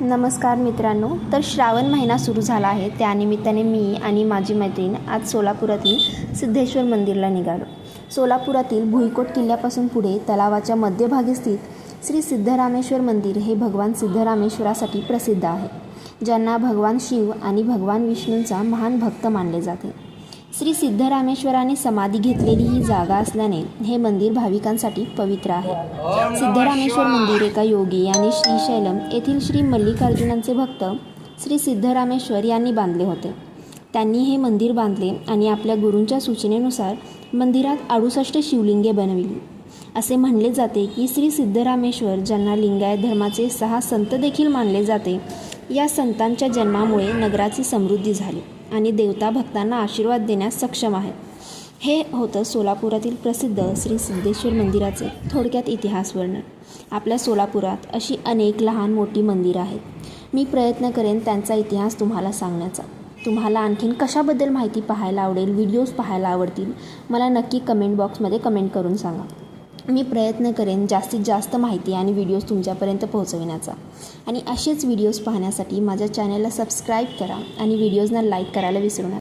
नमस्कार मित्रांनो तर श्रावण महिना सुरू झाला आहे. त्यानिमित्ताने मी आणि माझी मैत्रीण आज सोलापुरातील सिद्धेश्वर मंदिरला निघालो. सोलापुरातील भुईकोट किल्ल्यापासून पुढे तलावाच्या मध्यभागी स्थित श्री सिद्धरामेश्वर मंदिर हे भगवान सिद्धरामेश्वरासाठी प्रसिद्ध आहे ज्यांना भगवान शिव आणि भगवान विष्णूंचा महान भक्त मानले जाते. श्री सिद्धरामेश्वराने समाधी घेतलेली ही जागा असल्याने हे मंदिर भाविकांसाठी पवित्र आहे. सिद्धरामेश्वर मंदिर एका योगी आणि श्रीशैलम येथील श्री मल्लिकार्जुनांचे भक्त श्री सिद्धरामेश्वर यांनी बांधले होते. त्यांनी हे मंदिर बांधले आणि आपल्या गुरूंच्या सूचनेनुसार मंदिरात अडुसष्ट शिवलिंगे बनविली. असे म्हणले जाते की श्री सिद्धरामेश्वर ज्यांना लिंगायत धर्माचे सहा संत देखील मानले जाते या संतांच्या जन्मामुळे नगराची समृद्धी झाली. आणि देवता भक्तांना आशीर्वाद देण्यास सक्षम आहेत. हे होतं सोलापुरातील प्रसिद्ध श्री सिद्धेश्वर मंदिराचे थोडक्यात इतिहास वर्णन. आपल्या सोलापुरात अशी अनेक लहान मोठी मंदिरं आहेत. मी प्रयत्न करेन त्यांचा इतिहास तुम्हाला सांगण्याचा. तुम्हाला आणखीन कशाबद्दल माहिती पाहायला आवडेल व्हिडिओज पाहायला आवडतील मला नक्की कमेंट बॉक्समध्ये कमेंट करून सांगा. मी प्रयत्न करेन जास्तीत जास्त माहिती आणि व्हिडिओज तुमच्यापर्यंत पोहोचविण्याचा. आणि असेच व्हिडिओज पाहण्यासाठी माझ्या चॅनलला सबस्क्राईब करा आणि व्हिडिओजना लाईक करायला विसरू नका.